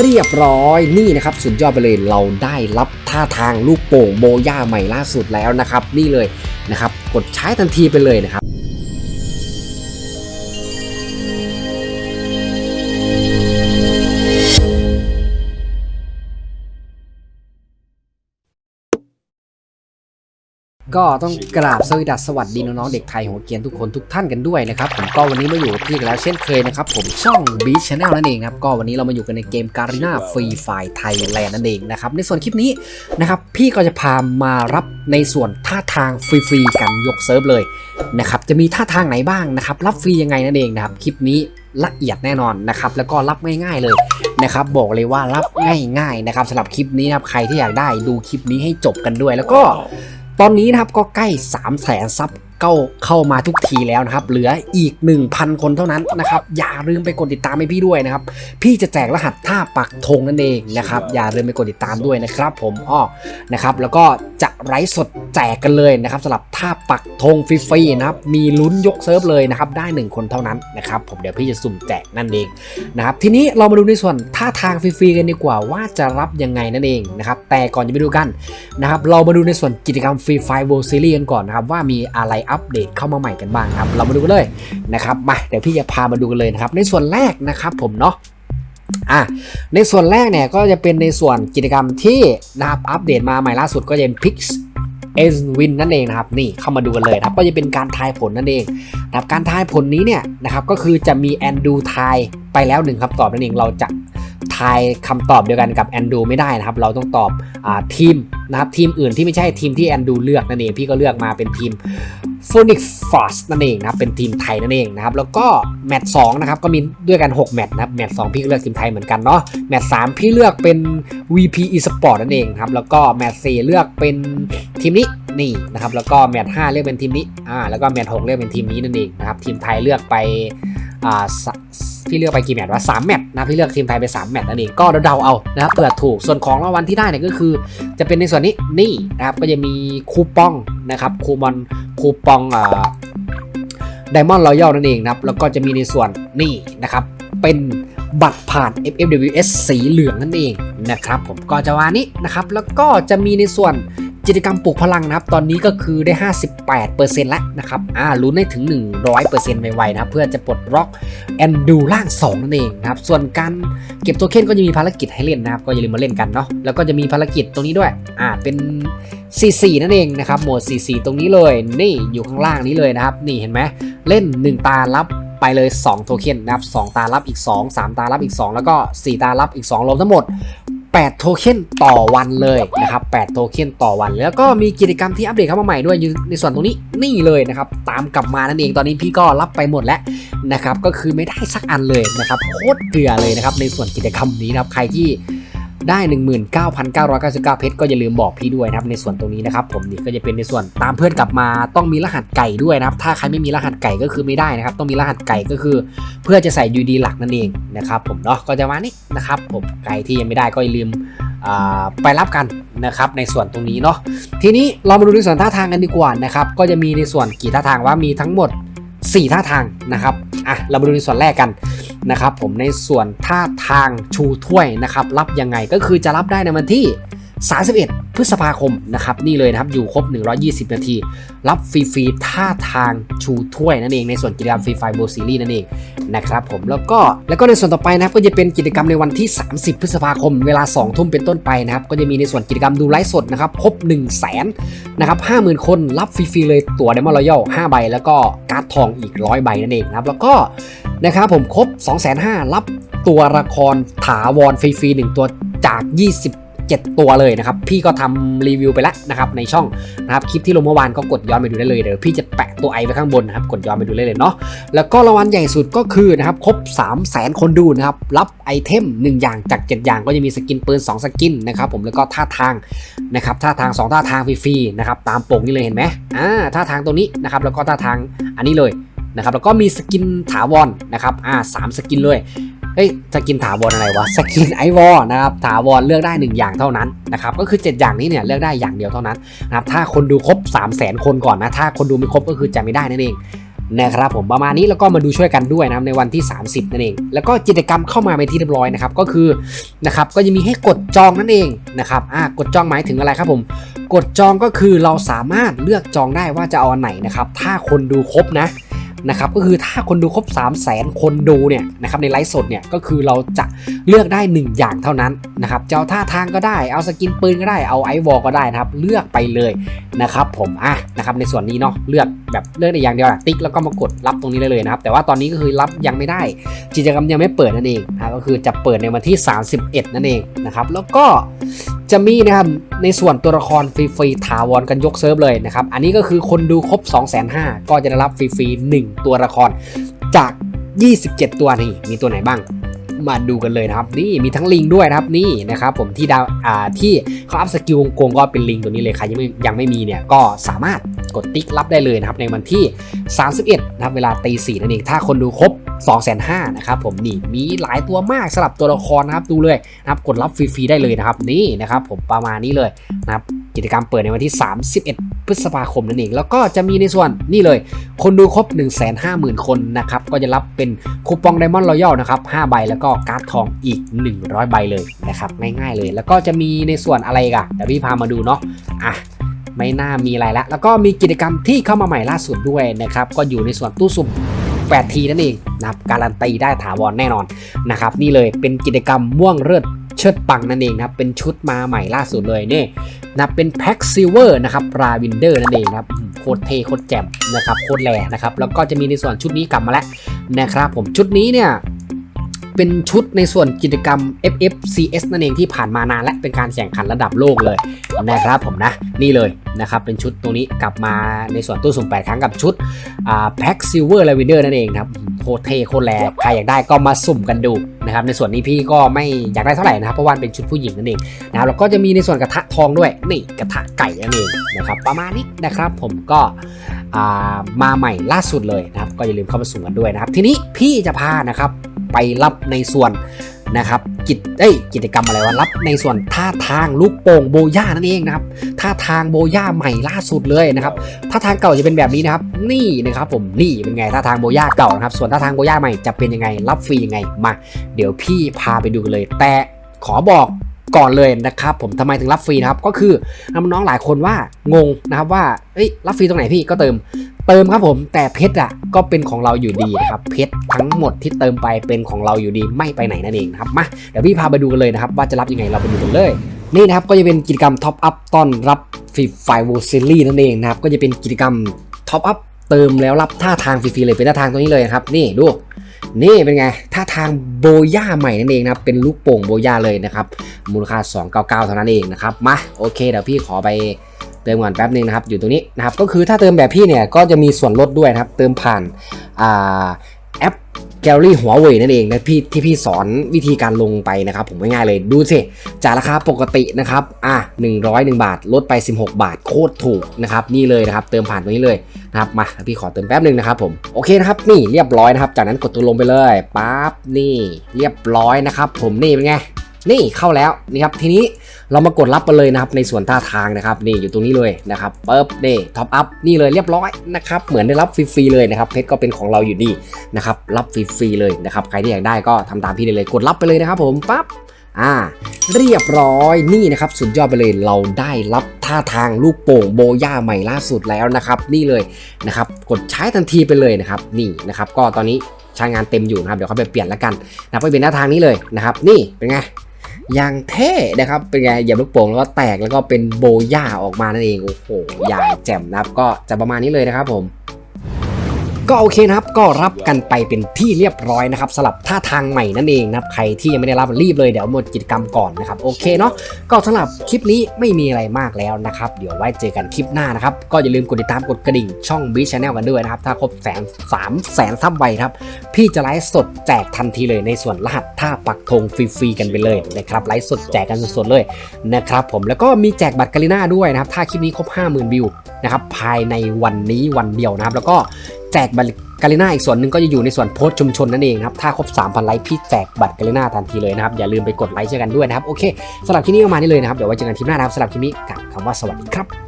เรียบร้อยนี่นะครับสุดยอดไปเลยเราได้รับท่าทางลูกโป่งโบย่าใหม่ล่าสุดแล้วนะครับ นี่เลยนะครับ กดใช้ทันทีไปเลยนะครับ ก็ต้องกราบสวัสดีสวัสดีน้องๆเด็กไทยหัวเกรียนทุกคนทุกท่านกันด้วยนะครับผมก็วันนี้มาอยู่กับพี่แล้วเช่นเคยนะครับผมช่อง b ีช Channel นั่นเองครับก็วันนี้เรามาอยู่กันในเกมการีนาฟรีไฟไทยแลนด์นั่นเองนะครับในส่วนคลิปนี้นะครับพี่ก็จะพามารับในส่วนท่าทางฟรีๆกันยกเซิร์ฟเลยนะครับจะมีท่าทางไหนบ้างนะครับรับฟรียังไงนั่นเองนะครับคลิปนี้ละเอียดแน่นอนนะครับแล้วก็รับง่ายๆเลยนะครับบอกเลยว่ารับง่ายๆนะครับสำหรับคลิปนี้นะครับใครที่อยากได้ดูคลิปนี้ให้จบกันด้วย แล้วก็ ตอนนี้นะครับก็ใกล้3 0 0แสนซับ เข้าเข้ามาทุกทีแล้วนะครับ เหลืออีก 1,000 คนเท่านั้นนะครับ อย่าลืมไปกดติดตามให้พี่ด้วยนะครับ พี่จะแจกรหัสท่าปักธงนั่นเองนะครับ อย่าลืมไปกดติดตามด้วยนะครับ ผมอ้อนะครับ แล้วก็จะไลฟ์สดแจกกันเลยนะครับสำหรับท่าปักธงฟรีๆนะครับ มีลุ้นยกเซิร์ฟเลยนะครับ ได้ 1 คนเท่านั้นนะครับ ผมเดี๋ยวพี่จะสุ่มแจกนั่นเองนะครับ ทีนี้เรามาดูในส่วนท่าทางฟรีๆกันดีกว่าว่าจะรับยังไงนั่นเองนะครับ แต่ก่อนจะไปดูกันนะครับ เรามาดูในส่วนกิจกรรม Free Fire World Series กันก่อนนะครับว่ามีอะไรอัปเดตเข้ามาใหม่กันบ้างครับ เรามาดูกันเลยนะครับมาเดี๋ยวพี่จะพามาดูกันเลยนะครับ ในส่วนแรกนะครับผมเนาะอะในส่วนแรกเนี่ยก็จะเป็นในส่วนกิจกรรมที่นะครับอัปเดตมาใหม่ล่าสุดก็จะเป็น Pix e s Win นั่นเองนะครับนี่เข้ามาดูกันเลยนะครับก็จะเป็นการทายผลนั่นเองนะครับการทายผลนี้เนี่ยนะครับก็คือจะมีแอนดูทายไปแล้วหนึ่งคำตอบนั่นเองเราจะทายคำตอบเดียวกันกับแอนดูไม่ได้นะครับ เราต้องตอบอทีมนะครับทีมอื่นที่ไม่ใช่ทีมที่แอนดูเลือกนั่นเองพี่ก็เลือกมาเป็นทีม Phoenix Force นั่นเองนะครับเป็นทีมไทยนั่นเองนะครับแล้วก็แมตช์สนะครับก็มีด้วยกัน 6 แมตช์นะครับแมตช์สพี่ก็เลือกทีมไทยเหมือนกันเนาะแมตช์สพี่เลือกเป็น VP Esport นั่นเองครับแล้วก็แมตช์สเลือกเป็นทีมนี้นี่นะครับแล้วก็แมตช์5เลือกเป็นทีมนี้อ่าแล้วก็แมตช์หเลือกเป็นทีมนี้นั่นเองนะครับทีมไทยเลือกไป อ่าพี่เลือกไปกี่แมตช์วะสามแมตช์นะพี่เลือกทีมไทยไป3แมตช์นั่นเองก็เดาๆเอานะครับเผื่อถูกส่วนของรางวัลที่ได้เนี่ยก็คือ จะเป็นในส่วนนี้นี่นะครับก็จะมีคูปองนะครับคูปองคูปองอ่าไดมอนด์รอยัลนั่นเองนะครับแล้วก็จะมีในส่วนนี่นะครับเป็นบัตรผ่าน FFWS สีเหลืองนั่นเองนะครับผมก็จะวานี้นะครับแล้วก็จะมีในส่วน กิจกรรมปลุกพลังนะครับ ตอนนี้ก็คือได้ 58%แล้วนะครับ อ่าลุ้นได้ถึง 100%ไวๆนะครับเพื่อจะปลดล็อกแอนดูล่าง 2 นั่นเองนะครับ ส่วนการเก็บโทเค็นก็จะมีภารกิจให้เล่นนะครับ ก็อย่าลืมมาเล่นกันเนาะ แล้วก็จะมีภารกิจตรงนี้ด้วย อ่า เป็น C4 นั่นเองนะครับ โหมด C4 ตรงนี้เลย นี่อยู่ข้างล่างนี้เลยนะครับ นี่เห็นไหม เล่น 1 ตารับไปเลย 2 โทเค็นนะครับ 2 ตารับอีก 2 3 ตารับอีก 2 แล้วก็ 4 ตารับอีก 2 รวมทั้งหมด 8 โทเค็นต่อวันเลยนะครับ8โทเค็นต่อวัน แล้วก็มีกิจกรรมที่อัปเดตเข้ามาใหม่ด้วยในส่วนตรงนี้นี่เลยนะครับตามกลับมานั่นเองตอนนี้พี่ก็รับไปหมดแล้วนะครับก็คือไม่ได้สักอันเลยนะครับโคตรเกลือเลยนะครับในส่วนกิจกรรมนี้นะครับใครที่ ได้ 19,999 เพชรก็อย่าลืมบอกพี่ด้วยนะครับในส่วนตรงนี้นะครับผมนี่ก็จะเป็นในส่วนตามเพื่อนกลับมาต้องมีรหัสไก่ด้วยนะครับถ้าใครไม่มีรหัสไก่ก็คือไม่ได้นะครับต้องมีรหัสไก่ก็คือ เพื่อจะใส่ UD หลักนั่นเองนะครับผมเนาะก็จะมานี่นะครับผมไก่ที่ยังไม่ได้ก็อย่าลืมไปรับกันนะครับในส่วนตรงนี้เนาะทีนี้เรามาดูในส่วนท่าทางกันดีกว่านะครับก็จะมีในส่วนกี่ท่าทางว่ามีทั้งหมด 4 ท่าทางนะครับอะเรามาดูในส่วนแรกกันนะครับผมในส่วนท่าทางชูถ้วยนะครับรับยังไงก็คือจะรับได้ในวันที่ 31 พฤษภาคมนะครับนี่เลยนะครับ อยู่ครบ 120 นาที รับฟรีๆท่าทางชูถ้วยนั่นเองในส่วนกิจกรรมฟรีไฟโบซีรีนั่นเองนะครับผมแล้วก็แล้วก็ในส่วนต่อไปนะครับก็จะเป็นกิจกรรมในวันที่ 30 พฤษภาคม เวลา 2 ทุ่มเป็นต้นไปนะครับ ก็จะมีในส่วนกิจกรรมดูไลฟ์สดนะครับครบ 1 0 0 0 0แสนนะครับ50,000 คนรับฟรีๆเลยตั๋วเดมอนรอยัล5ใบ แล้วก็การ์ดทองอีก 100 ใบนั่นเองนะครับแล้วก็นะครับผมครบ 2 5 0 0 0รับตัวละครถาวรฟรีๆ1ตัวจาก 20 7 ตัวเลยนะครับ พี่ก็ทำรีวิวไปแล้วนะครับในช่องนะครับคลิปที่ลงเมื่อวานก็กดย้อนไปดูได้เลยเดี๋ยวพี่จะแปะตัวไอไว้ข้างบนนะครับกดย้อนไปดูได้เลยเนาะแล้วก็รางวัลใหญ่สุดก็คือนะครับครบ 3 0 0แสนคนดูนะครับรับไอเทม 1 อย่างจาก 7 อย่างก็จะมีสกินปืน 2 สกินนะครับผมแล้วก็ท่าทางนะครับท่าทาง 2 ท่าทางฟรีๆนะครับตามปกนี่เลยเห็นไหมอ่าท่าทางตรงนี้นะครับแล้วก็ท่าทางอันนี้เลยนะครับแล้วก็มีสกินถาวรนะครับอ่าสามสกินเลย เฮ้ยสกินถาวรอะไรวะสกินไอวอนะครับถาวรเลือกได้ 1 อย่างเท่านั้นนะครับก็คือ 7 อย่างนี้เนี่ยเลือกได้อย่างเดียวเท่านั้นนะครับถ้าคนดูครบ 3 0 0 0 0 0 คนก่อนนะ ถ้าคนดูไม่ครบก็คือจะไม่ได้นั่นเองนะครับผมประมาณนี้แล้วก็มาดูช่วยกันด้วยนะในวันที่ 30 นั่นเอง แล้วก็กิจกรรมเข้ามาเป็นที่เรียบร้อยนะครับก็คือนะครับก็จะมีให้กดจองนั่นเองนะครับอ่ากดจองหมายถึงอะไรครับผม กดจองก็คือเราสามารถเลือกจองได้ว่าจะเอาอันไหนนะครับถ้าคนดูครบนะ นะครับก็คือถ้าคนดูครบ 3 0 0แสนคนดูเนี่ยนะครับในไลฟ์สดเนี่ยก็คือเราจะเลือกได้ 1 อย่างเท่านั้นนะครับจะเอาท่าทางก็ได้เอาสกินปืนก็ได้เอาไอวอลก็ได้นะครับเลือกไปเลยนะครับผมอะนะครับในส่วนนี้เนาะเลือก แบบเลือกได้อย่างเดียวอะติ๊กแล้วก็มากดรับตรงนี้ได้เลยนะครับ แต่ว่าตอนนี้ก็คือรับยังไม่ได้ กิจกรรมยังไม่เปิดนั่นเองนะก็คือจะเปิดในวันที่ 31 นั่นเองนะครับแล้วก็จะมีนะครับในส่วนตัวละครฟรีๆถาวรกันยกเซิร์ฟเลยนะครับอันนี้ก็คือคนดูครบ 2 5 0 0 0ก็จะได้รับฟรีๆ1ตัวละครจาก 27 ตัวนี่มีตัวไหนบ้าง มาดูกันเลยนะครับ นี่มีทั้งลิงด้วยนะครับนี่นะครับผมที่ดาวอ่าที่เขาอัพสกิลวงกลมก็เป็นลิงตัวนี้เลยใครยังไม่ยังไม่มีเนี่ยก็สามารถกดติ๊กรับได้เลยนะครับในวันที่ 31นะครับเวลาตีสี่นั่นเองถ้าคนดูครบ2 5 0 0 0นะครับผมนี่มีหลายตัวมากสำหรับตัวละครนะครับดูเลยนะครับกดรับฟรีๆได้เลยนะครับนี่นะครับผมประมาณนี้เลย นะครับกิจกรรมเปิดในวันที่ 31 พฤษภาคมนั่นเอง แล้วก็จะมีในส่วนนี่เลย คนดูครบ 1 5 0 0 0 0 คนนะครับ ก็จะรับเป็นคูปองไดมอนด์รอยัลนะครับ 5 ใบ แล้วก็การ์ดทองอีก 100 ใบเลยนะครับ ง่ายๆเลย แล้วก็จะมีในส่วนอะไรกันเดี๋ยวพี่พามาดูเนาะ อะไม่น่ามีอะไรละ แล้วก็มีกิจกรรมที่เข้ามาใหม่ล่าสุดด้วยนะครับ ก็อยู่ในส่วนตู้สุ่ม8ทีนั่นเองนะครับ การันตีได้ถาวรแน่นอนนะครับ นี่เลยเป็นกิจกรรมม่วงเลือด เชิดปังนั่นเองนะครับเป็นชุดมาใหม่ล่าสุดเลยนี่นะเป็นแพ็กซิลเวอร์นะครับราวินเดอร์นั่นเองนะครับโคตรเท่โคตรแจ่มนะครับโคตรแรงนะครับแล้วก็จะมีในส่วนชุดนี้กลับมาแล้วนะครับผมชุดนี้เนี่ย เป็นชุดในส่วนกิจกรรม FFCS นั่นเองที่ผ่านมานานและเป็นการแข่งขันระดับโลกเลยนะครับผมนะนี่เลยนะครับเป็นชุดตรงนี้กลับมาในส่วนตู้สุ่ม8ครั้งกับชุดแพ็กซิลเวอร์ลาวินเดอร์นั่นเองครับโคเท่โคแรงใครอยากได้ก็มาสุ่มกันดูนะครับในส่วนนี้พี่ก็ไม่อยากได้เท่าไหร่นะครับเพราะว่าเป็นชุดผู้หญิงนั่นเองนะครับแล้วก็จะมีในส่วนกระทะทองด้วยนี่กระทะไก่นั่นเองนะครับประมาณนี้นะครับผมก็มาใหม่ล่าสุดเลยนะครับก็อย่าลืมเข้ามาสุ่มกันด้วยนะครับทีนี้พี่จะพานะครับ ไปรับในส่วนนะครับกิจเอ้ยกิจกรรมอะไรวะรับในส่วนท่าทางลูกโป่งโบย่านั่นเองนะครับท่าทางโบย่าใหม่ล่าสุดเลยนะครับท่าทางเก่าจะเป็นแบบนี้นะครับนี่นะครับผมนี่เป็นไงท่าทางโบย่าเก่านะครับส่วนท่าทางโบย่าใหม่จะเป็นยังไงรับฟรียังไงมา เดี๋ยวพี่พาไปดูกันเลย แต่ขอบอกก่อนเลยนะครับผมทำไมถึงรับฟรีนะครับก็คือน้องๆหลายคนว่างงนะครับว่าเอ้ยรับฟรีตรงไหนพี่ก็เติม เติมครับผมแต่เพชรอะก็เป็นของเราอยู่ดีนะครับเพชรทั้งหมดที่เติมไปเป็นของเราอยู่ดีไม่ไปไหนนั่นเองนะครับมาเดี๋ยวพี่พาไปดูกันเลยนะครับว่าจะรับยังไงเราไปดูกันเลยนี่นะครับก็จะเป็นกิจกรรมท็อปอัพต้อนรับฟรีไฟโวซิลี่นั่นเองนะครับก็จะเป็นกิจกรรมท็อปอัพเติมแล้วรับท่าทางฟรีๆเลยเป็นท่าทางตัวนี้เลยครับนี่ดูนี่เป็นไงท่าทางโบย่าใหม่นั่นเองนะครับเป็นลูกโป่งโบย่าเลยนะครับมูลค่า 299 เท่านั้นเองนะครับมาโอเคเดี๋ยวพี่ขอไป เติมก่อนแป๊บนึงนะครับ อยู่ตรงนี้นะครับ ก็คือถ้าเติมแบบพี่เนี่ยก็จะมีส่วนลดด้วยนะครับ เติมผ่านอ่าแอปแกลลี่หัวเว่ยนั่นเองนะพี่ที่พี่สอนวิธีการลงไปนะครับ ผมง่ายๆเลยดูสิจากราคาปกตินะครับอะ101 บาท ลดไป 16 บาทโคตรถูกนะครับ นี่เลยนะครับ เติมผ่านตรงนี้เลยนะครับมาพี่ขอเติมแป๊บนึงนะครับผมโอเคนะครับนี่เรียบร้อยนะครับ จากนั้นกดตัวลงไปเลยปั๊บนี่ เรียบร้อยนะครับ ผมนี่เป็นไงนี่เข้าแล้วนี่ครับทีนี้ เรามากดรับไปเลยนะครับในส่วนท่าทางนะครับนี่อยู่ตรงนี้เลยนะครับปึ๊บนี่ท็อปอัพนี่เลยเรียบร้อยนะครับเหมือนได้รับฟรีๆเลยนะครับเพชรก็เป็นของเราอยู่ดีนะครับรับฟรีๆเลยนะครับใครที่อยากได้ก็ทำตามพี่ได้เลยกดรับไปเลยนะครับผมปั๊บอ่าเรียบร้อยนี่นะครับสุดยอดไปเลยเราได้รับท่าทางลูกโป่งโบย่าใหม่ล่าสุดแล้วนะครับนี่เลยนะครับกดใช้ทันทีไปเลยนะครับนี่นะครับก็ตอนนี้ใช้งานเต็มอยู่นะครับเดี๋ยวเขาไปเปลี่ยนแล้วกันนะไปเป็นหน้าทางนี้เลยนะครับนี่เป็นไง อย่างเท่นะครับ เป็นไงเหยียบลูกโป่งแล้วก็แตกแล้วก็เป็นโบย่าออกมานั่นเอง โอ้โห อย่างแจ่มนะครับ ก็จะประมาณนี้เลยนะครับผม ก็โอเคนะครับก็รับกันไปเป็นที่เรียบร้อยนะครับสำหรับท่าทางใหม่นั่นเองนะครับใครที่ยังไม่ได้รับรีบเลยเดี๋ยวหมดกิจกรรมก่อนนะครับโอเคเนาะก็สำหรับคลิปนี้ไม่มีอะไรมากแล้วนะครับเดี๋ยวไว้เจอกันคลิปหน้านะครับก็อย่าลืมกดติดตามกดกระดิ่งช่องบีชแนลกันด้วยนะครับถ้าครบแสนสามแสนซับไวครับพี่จะไลฟ์สดแจกทันทีเลยในส่วนรหัสท่าปักธงฟรีๆกันไปเลยนะครับไลฟ์สดแจกกันสดๆเลยนะครับผมแล้วก็มีแจกบัตรกาลิน่าด้วยนะครับถ้าคลิปนี้ครบ 50,000 วิวนะครับภายในวันนี้วันเดียวนะครับแล้วก็ แจกบัตรกาลิน่าอีกส่วนหนึ่งก็จะอยู่ในส่วนโพสต์ชุมชนนั่นเองครับ ถ้าครบ 3,000 ไลค์พี่แจกบัตรกาลิน่าทันทีเลยนะครับ อย่าลืมไปกดไลค์เช่นกันด้วยนะครับ โอเคสำหรับคลิปนี้ประมาณนี้เลยนะครับ เดี๋ยวไว้เจอกันคลิปหน้านะครับสำหรับคลิปนี้กับคำว่าสวัสดีครับ